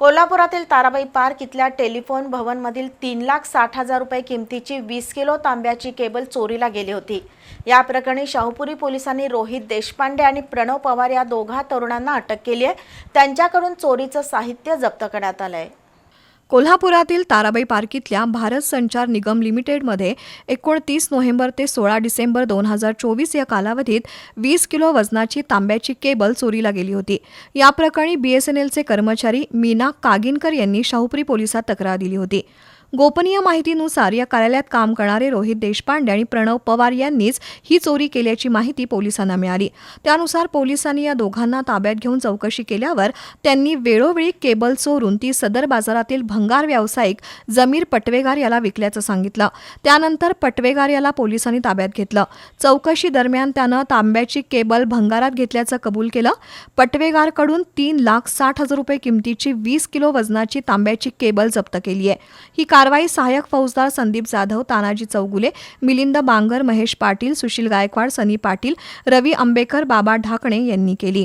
कोल्हापुरातील ताराबाई पार्क इथल्या टेलिफोन भवनमधील तीन लाख साठ हजार रुपये किमतीची वीस किलो तांब्याची केबल चोरीला गेली होती. या प्रकरणी शाहूपुरी पोलिसांनी रोहित देशपांडे आणि प्रणव पवार या दोघा तरुणांना अटक केली आहे. त्यांच्याकडून चोरीचं साहित्य जप्त करण्यात आलं आहे कोल्हापुरातील ताराबाई पार्कीतल्या भारत संचार निगम लिमिटेडमध्ये एकोणतीस नोव्हेंबर ते सोळा डिसेंबर दोन हजार चोवीस या कालावधीत वीस किलो वजनाची तांब्याची केबल चोरीला गेली होती. या प्रकरणी बीएसएनएलचे कर्मचारी मीना कागिनकर यांनी शाहूपुरी पोलिसात तक्रार दिली होती. गोपनीय माहितीनुसार या कार्यालयात काम करणारे रोहित देशपांडे आणि प्रणव पवार यांनीच ही चोरी केल्याची माहिती पोलिसांना मिळाली. त्यानुसार पोलिसांनी या दोघांना ताब्यात घेऊन चौकशी केल्यावर त्यांनी वेळोवेळी केबल चोरून ती सदर बाजारातील भंगार व्यावसायिक जमीर पटवेगार याला विकल्याचं सांगितलं. त्यानंतर पटवेगार याला पोलिसांनी ताब्यात घेतलं. चौकशी दरम्यान त्यानं तांब्याची केबल भंगारात घेतल्याचं कबूल केलं. पटवेगारकडून तीन लाख साठ हजार रुपये किमतीची वीस किलो वजनाची तांब्याची केबल जप्त केली आहे ही कारवाई सहाय्यक फौजदार संदीप जाधव तानाजी चौगुले मिलिंद बांगर महेश पाटील सुशील गायकवाड सनी पाटील रवी आंबेकर बाबा ढाकणे यांनी केली.